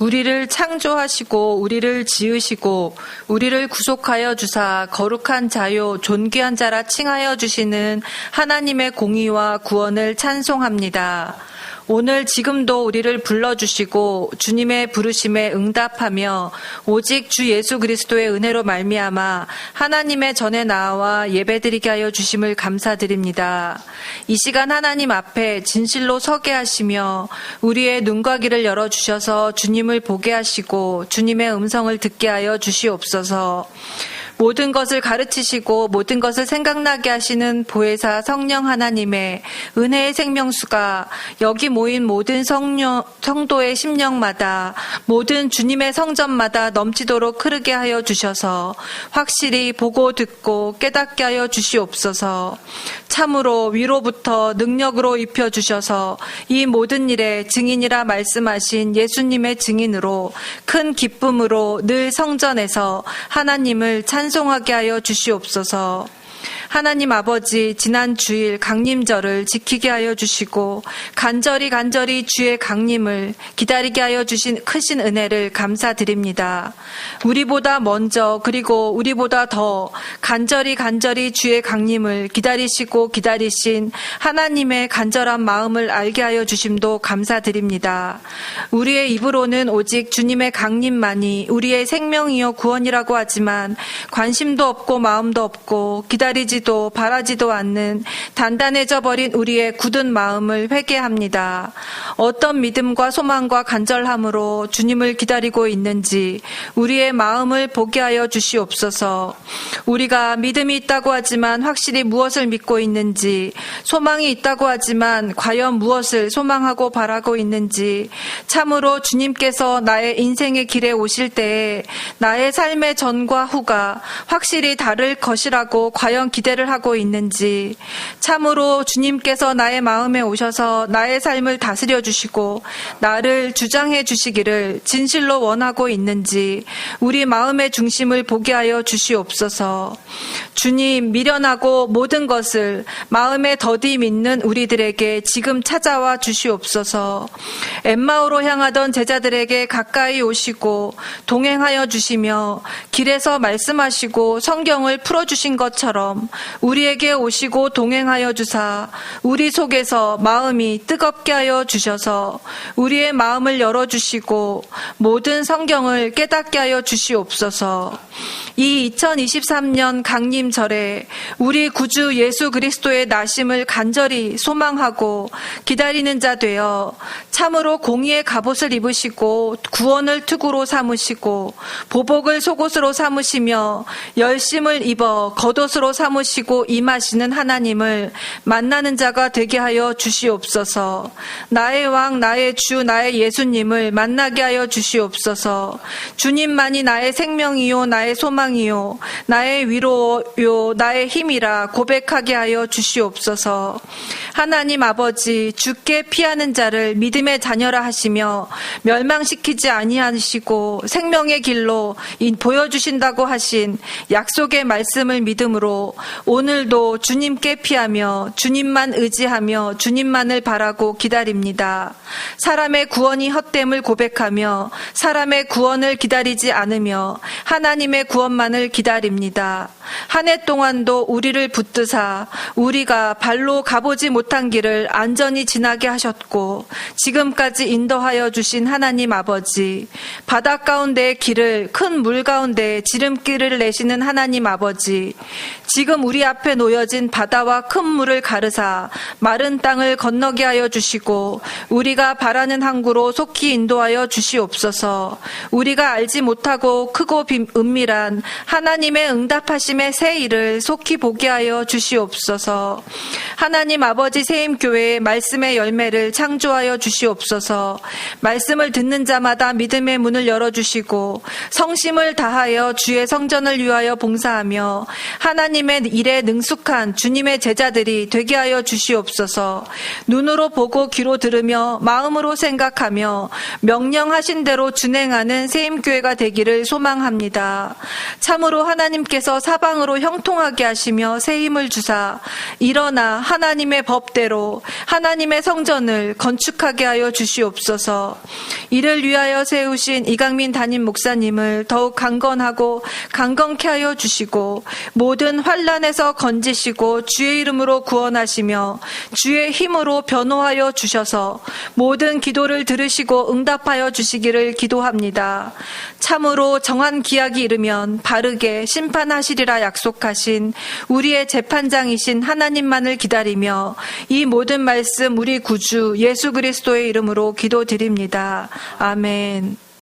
우리를 창조하시고 우리를 지으시고 우리를 구속하여 주사 거룩한 자요 존귀한 자라 칭하여 주시는 하나님의 공의와 구원을 찬송합니다. 오늘 지금도 우리를 불러주시고 주님의 부르심에 응답하며 오직 주 예수 그리스도의 은혜로 말미암아 하나님의 전에 나와 예배드리게 하여 주심을 감사드립니다. 이 시간 하나님 앞에 진실로 서게 하시며 우리의 눈과 귀를 열어 주셔서 주님을 보게 하시고 주님의 음성을 듣게 하여 주시옵소서. 모든 것을 가르치시고 모든 것을 생각나게 하시는 보혜사 성령 하나님의 은혜의 생명수가 여기 모인 모든 성령, 성도의 심령마다 모든 주님의 성전마다 넘치도록 흐르게 하여 주셔서 확실히 보고 듣고 깨닫게 하여 주시옵소서. 참으로 위로부터 능력으로 입혀 주셔서 이 모든 일에 증인이라 말씀하신 예수님의 증인으로 큰 기쁨으로 늘 성전에서 하나님을 찬 송하게 하여 주시옵소서. 하나님 아버지 지난 주일 강림절을 지키게 하여 주시고 간절히 간절히 주의 강림을 기다리게 하여 주신 크신 은혜를 감사드립니다. 우리보다 먼저 그리고 우리보다 더 간절히 간절히 주의 강림을 기다리시고 기다리신 하나님의 간절한 마음을 알게 하여 주심도 감사드립니다. 우리의 입으로는 오직 주님의 강림만이 우리의 생명이요 구원이라고 하지만 관심도 없고 마음도 없고 기다리지 기다리지도 바라지도 않는 단단해져 버린 우리의 굳은 마음을 회개합니다. 어떤 믿음과 소망과 간절함으로 주님을 기다리고 있는지 우리의 마음을 보게 하여 주시옵소서. 우리가 믿음이 있다고 하지만 확실히 무엇을 믿고 있는지 소망이 있다고 하지만 과연 무엇을 소망하고 바라고 있는지 참으로 주님께서 나의 인생의 길에 오실 때에 나의 삶의 전과 후가 확실히 다를 것이라고 과연 기대를 하고 있는지 참으로 주님께서 나의 마음에 오셔서 나의 삶을 다스려 주시고 나를 주장해 주시기를 진실로 원하고 있는지 우리 마음의 중심을 보게 하여 주시옵소서. 주님 미련하고 모든 것을 마음에 더디 믿는 우리들에게 지금 찾아와 주시옵소서. 엠마오로 향하던 제자들에게 가까이 오시고 동행하여 주시며 길에서 말씀하시고 성경을 풀어 주신 것처럼 우리에게 오시고 동행하여 주사 우리 속에서 마음이 뜨겁게 하여 주셔서 우리의 마음을 열어 주시고 모든 성경을 깨닫게 하여 주시옵소서. 이 2023년 강림절에 우리 구주 예수 그리스도의 나심을 간절히 소망하고 기다리는 자 되어 참으로 공의의 갑옷을 입으시고 구원을 투구로 삼으시고 보복을 속옷으로 삼으시며 열심을 입어 겉옷으로 삼으시고 임하시는 하나님을 만나는 자가 되게 하여 주시옵소서. 나의 왕, 나의 주, 나의 예수님을 만나게 하여 주시옵소서. 주님만이 나의 생명이요, 나의 소망이요, 나의 위로 요, 나의 힘이라 고백하게 하여 주시옵소서. 하나님 아버지, 주께 피하는 자를 믿음의 자녀라 하시며 멸망시키지 아니하시고 생명의 길로 보여 주신다고 하신 약속의 말씀을 믿음으로 오늘도 주님께 피하며 주님만 의지하며 주님만을 바라고 기다립니다. 사람의 구원이 헛됨을 고백하며 사람의 구원을 기다리지 않으며 하나님의 구원만을 기다립니다. 한 해 동안도 우리를 붙드사 우리가 발로 가보지 못한 길을 안전히 지나게 하셨고 지금까지 인도하여 주신 하나님 아버지 바다 가운데의 길을 큰 물 가운데 지름길을 내시는 하나님 아버지 지금 우리 앞에 놓여진 바다와 큰 물을 가르사 마른 땅을 건너게 하여 주시고 우리가 바라는 항구로 속히 인도하여 주시옵소서. 우리가 알지 못하고 크고 은밀한 하나님의 응답하심 의 새 일을 속히 보게 하여 주시옵소서. 하나님 아버지 세임 교회의 말씀의 열매를 창조하여 주시옵소서. 말씀을 듣는 자마다 믿음의 문을 열어 주시고 성심을 다하여 주의 성전을 위하여 봉사하며 하나님의 일에 능숙한 주님의 제자들이 되게 하여 주시옵소서. 눈으로 보고 귀로 들으며 마음으로 생각하며 명령하신 대로 준행하는 세임 교회가 되기를 소망합니다. 참으로 하나님께서 사 방으로 형통하게 하시며 새 힘을 주사 일어나 하나님의 법대로 하나님의 성전을 건축하게 하여 주시옵소서. 이를 위하여 세우신 이강민 담임 목사님을 더욱 강건하고 강건케 하여 주시고 모든 환란에서 건지시고 주의 이름으로 구원하시며 주의 힘으로 변호하여 주셔서 모든 기도를 들으시고 응답하여 주시기를 기도합니다. 참으로 정한 기약이 이르면 바르게 심판하시리 라 약속하신 우리의 재판장이신 하나님만을 기다리며 이 모든 말씀 우리 구주 예수 그리스도의 이름으로 기도드립니다. 아멘.